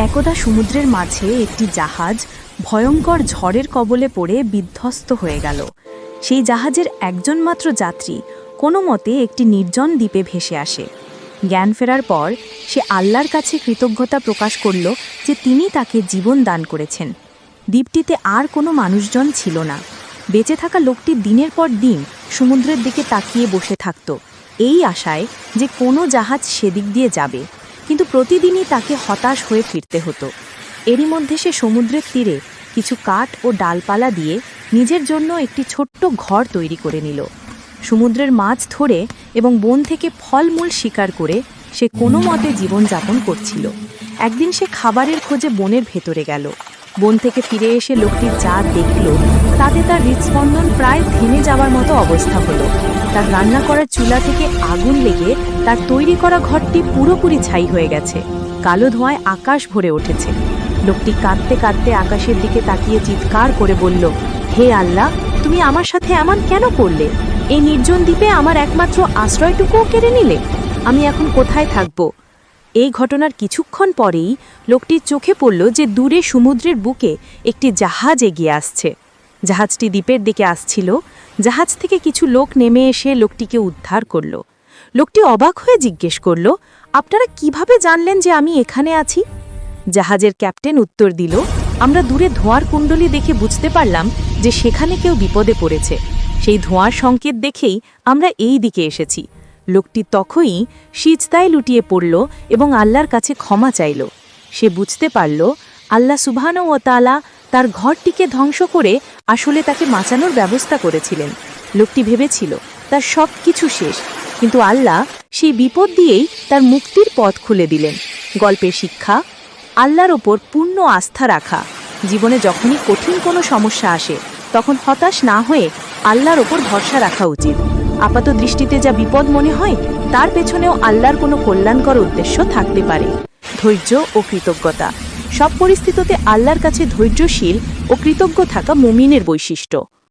একদা সমুদ্রের মাঝে একটি জাহাজ ভয়ঙ্কর ঝড়ের কবলে পড়ে বিধ্বস্ত হয়ে গেল। সেই জাহাজের একজন মাত্র যাত্রী কোনো মতে একটি নির্জন দ্বীপে ভেসে আসে। জ্ঞান ফেরার পর সে আল্লাহর কাছে কৃতজ্ঞতা প্রকাশ করল যে তিনি তাকে জীবন দান করেছেন। দ্বীপটিতে আর কোনো মানুষজন ছিল না। বেঁচে থাকা লোকটি দিনের পর দিন সমুদ্রের দিকে তাকিয়ে বসে থাকত। এই আশায় যে কোনো জাহাজ সেদিক দিয়ে যাবে। কিন্তু প্রতিদিনই তাকে হতাশ হয়ে ফিরতে হতো। এরই মধ্যে সে সমুদ্রের তীরে কিছু কাঠ ও ডালপালা দিয়ে নিজের জন্য একটি ছোট্ট ঘর তৈরি করে নিল। সমুদ্রের মাছ ধরে এবং বন থেকে ফলমূল শিকার করে সে কোনো মতে জীবনযাপন করছিল। একদিন সে খাবারের খোঁজে বনের ভেতরে গেল। বন থেকে ফিরে এসে লোকটি যা দেখল। তাতে তার হৃদস্পন্দন প্রায় থেমে যাওয়ার মতো অবস্থা হলো। তার রান্না করার চুলা থেকে আগুন লেগে তার তৈরি করা ঘরটি পুরোপুরি ছাই হয়ে গেছে। কালো ধোঁয়ায় আকাশ ভরে উঠেছে। লোকটি কাঁদতে কাঁদতে আকাশের দিকে তাকিয়ে চিৎকার করে বলল, হে আল্লাহ, তুমি আমার সাথে এমন কেন করলে? এই নির্জন দ্বীপে আমার একমাত্র আশ্রয়টুকুও কেড়ে নিলে। আমি এখন কোথায় থাকব? এই ঘটনার কিছুক্ষণ পরেই লোকটির চোখে পড়ল যে দূরে সমুদ্রের বুকে একটি জাহাজ এগিয়ে আসছে। জাহাজটি দ্বীপের দিকে আসছিল। জাহাজ থেকে কিছু লোক নেমে এসে লোকটিকে উদ্ধার করল। লোকটি অবাক হয়ে জিজ্ঞেস করল, আপনারা কীভাবে জানলেন যে আমি এখানে আছি? জাহাজের ক্যাপ্টেন উত্তর দিল, আমরা দূরে ধোঁয়ার কুণ্ডলি দেখে বুঝতে পারলাম যে সেখানে কেউ বিপদে পড়েছে। সেই ধোঁয়ার সংকেত দেখেই আমরা এই দিকে এসেছি। লোকটি তখনই সিজদায় লুটিয়ে পড়ল এবং আল্লাহর কাছে ক্ষমা চাইল। সে বুঝতে পারল, আল্লাহ সুবহানু ও তালা তার ঘরটিকে ধ্বংস করে আসলে তাকে বাঁচানোর ব্যবস্থা করেছিলেন। লোকটি ভেবেছিল, তার সব কিছু শেষ, কিন্তু আল্লাহ সেই বিপদ দিয়েই তার মুক্তির পথ খুলে দিলেন। গল্পের শিক্ষা, আল্লাহর ওপর পূর্ণ আস্থা রাখা। জীবনে যখনই কঠিন কোনো সমস্যা আসে, তখন হতাশ না হয়ে আল্লাহর ওপর ভরসা রাখা উচিত। আপাত দৃষ্টিতে যা বিপদ মনে হয়, তার পেছনেও আল্লাহর কোনো কল্যাণকর উদ্দেশ্য থাকতে পারে। ধৈর্য ও কৃতজ্ঞতা। সব পরিস্থিতিতে আল্লাহর কাছে ধৈর্যশীল ও কৃতজ্ঞ থাকা মুমিনের বৈশিষ্ট্য।